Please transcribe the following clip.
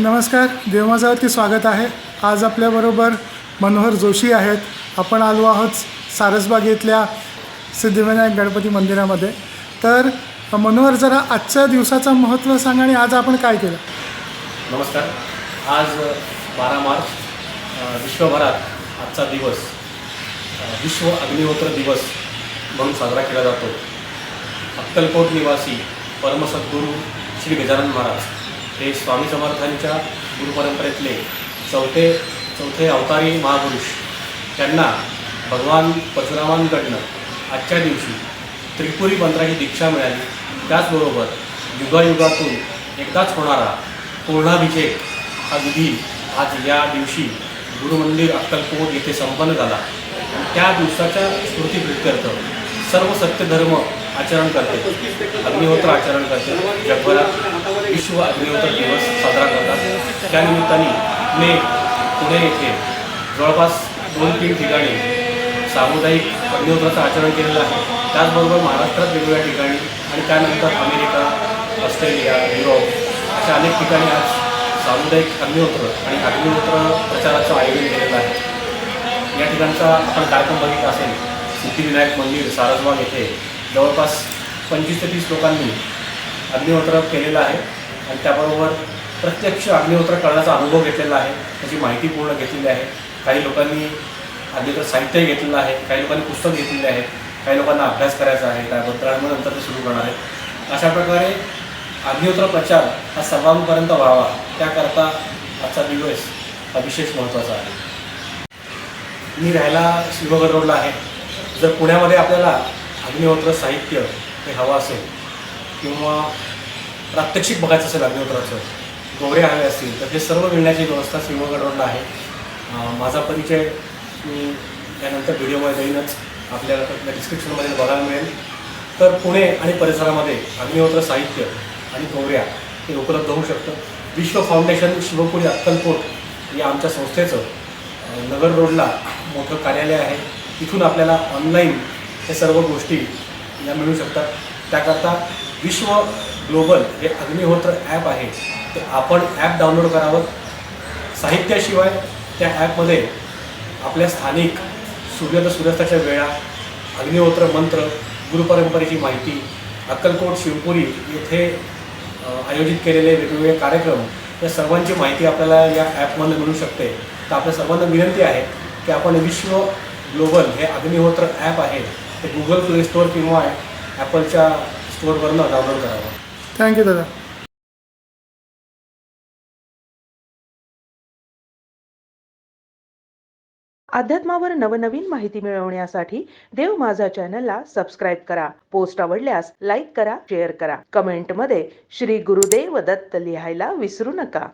नमस्कार देवमाजावरती स्वागत आहे. आज आपल्याबरोबर मनोहर जोशी आहेत. आपण आलो आहोत सारसबाग येथल्या सिद्धिविनायक गणपती मंदिरामध्ये. तर मनोहर जरा आजच्या दिवसाचं महत्त्व सांगा आणि आज आपण काय केलं? नमस्कार. आज बारा मार्च विश्वभरात आजचा दिवस विश्व अग्निहोत्र दिवस म्हणून साजरा केला जातो. अक्कलकोट निवासी परमसद्गुरू श्री गजानन महाराज. हे स्वामी समर्थांच्या गुरुपरंपरेतले चौथे चौथे अवतारी महापुरुष. त्यांना भगवान परशुरामांकडनं आजच्या दिवशी त्रिपुरी मंत्राची दीक्षा मिळाली. त्याचबरोबर युगायुगातून एकदाच होणारा पूर्णाभिषेक हा विधी आज या दिवशी गुरुमंदिर अक्कलकोट येथे संपन्न झाला. त्या दिवसाच्या स्मृतीप्रित्यर्थ सर्व सत्यधर्म आचरण करते. अग्निहोत्र आचरण करते. जगभरात विश्व अग्निहोत्र दिवस साजरा करतात. त्यानिमित्ताने मी पुणे येथे जवळपास दोन तीन ठिकाणी सामुदायिक अग्निहोत्राचं आचरण केलेलं आहे. त्याचबरोबर महाराष्ट्रात वेगवेगळ्या ठिकाणी आणि त्यानंतर अमेरिका ऑस्ट्रेलिया युरोप अशा अनेक ठिकाणी आज सामुदायिक अग्निहोत्र आणि अग्निहोत्र प्रचाराचं आयोजन केलेलं आहे. या ठिकाणचा आपण कार्यक्रम बघितला असेल सिद्धिविनायक मंदिर सारसबाग येथे जवळपास पंचवीस ते तीस लोकांनी अग्निहोत्र केलेलं आहे. आणि त्याबरोबर प्रत्यक्ष अग्निहोत्र करण्याचा अनुभव घेतलेला आहे. त्याची माहिती पूर्ण घेतलेली आहे. काही लोकांनी अग्निहोत्र साहित्यही घेतलेलं आहे. काही लोकांनी पुस्तक घेतलेले आहेत काही लोकांना अभ्यास करायचा आहे. त्याबद्दल आणि नंतर ते सुरू करणार आहे. अशा प्रकारे अग्निहोत्र प्रचार हा सर्वांपर्यंत व्हावा त्याकरता आजचा दिवस हा विशेष महत्त्वाचा आहे. मी राहायला शिवगड रोडला आहे. जर पुण्यामध्ये आपल्याला अग्निहोत्र साहित्य हे हवं असेल किंवा प्रात्यक्षिक बघायचं असेल अग्निहोत्राचं गोवरे हवे असतील तर हे सर्व मिळण्याची व्यवस्था सिंहगड रोडला आहे माझा परिचय मी त्यानंतर व्हिडिओमध्ये देईनच आपल्याला त्या डिस्क्रिप्शनमध्ये बघायला मिळेल. तर पुणे आणि परिसरामध्ये अग्निहोत्र साहित्य आणि गोवऱ्या हे उपलब्ध होऊ शकतं. विश्व फाउंडेशन शिवपुरी अक्कलकोट या आमच्या संस्थेचं नगर रोडला मोठं कार्यालय आहे. तिथून आपल्याला ऑनलाईन हे सर्व गोष्टी या मिळू शकतात. त्याकरता विश्व ग्लोबल हे अग्निहोत्र ॲप आहे. ते आपण ॲप डाउनलोड करावं. साहित्याशिवाय त्या ॲपमध्ये आपल्या स्थानिक सूर्योदय सूर्यास्ताच्या वेळा अग्निहोत्र मंत्र गुरुपरंपरेची माहिती अक्कलकोट शिवपुरी येथे आयोजित केलेले वेगवेगळे कार्यक्रम या सर्वांची माहिती आपल्याला या ॲपमध्ये मिळू शकते. तर आपल्या सर्वांना विनंती आहे की आपण विश्व ग्लोबल हे अग्निहोत्र ॲप आहे ते गुगल प्ले स्टोअर किंवा ॲपलच्या स्टोअरवरनं डाउनलोड करावं. थँक्यू दादा. अध्यात्मावर नवनवीन माहिती मिळवण्यासाठी देव माझा चॅनलला सबस्क्राईब करा. पोस्ट आवडल्यास लाईक करा शेअर करा. कमेंटमध्ये श्री गुरुदेव दत्त लिहायला विसरू नका.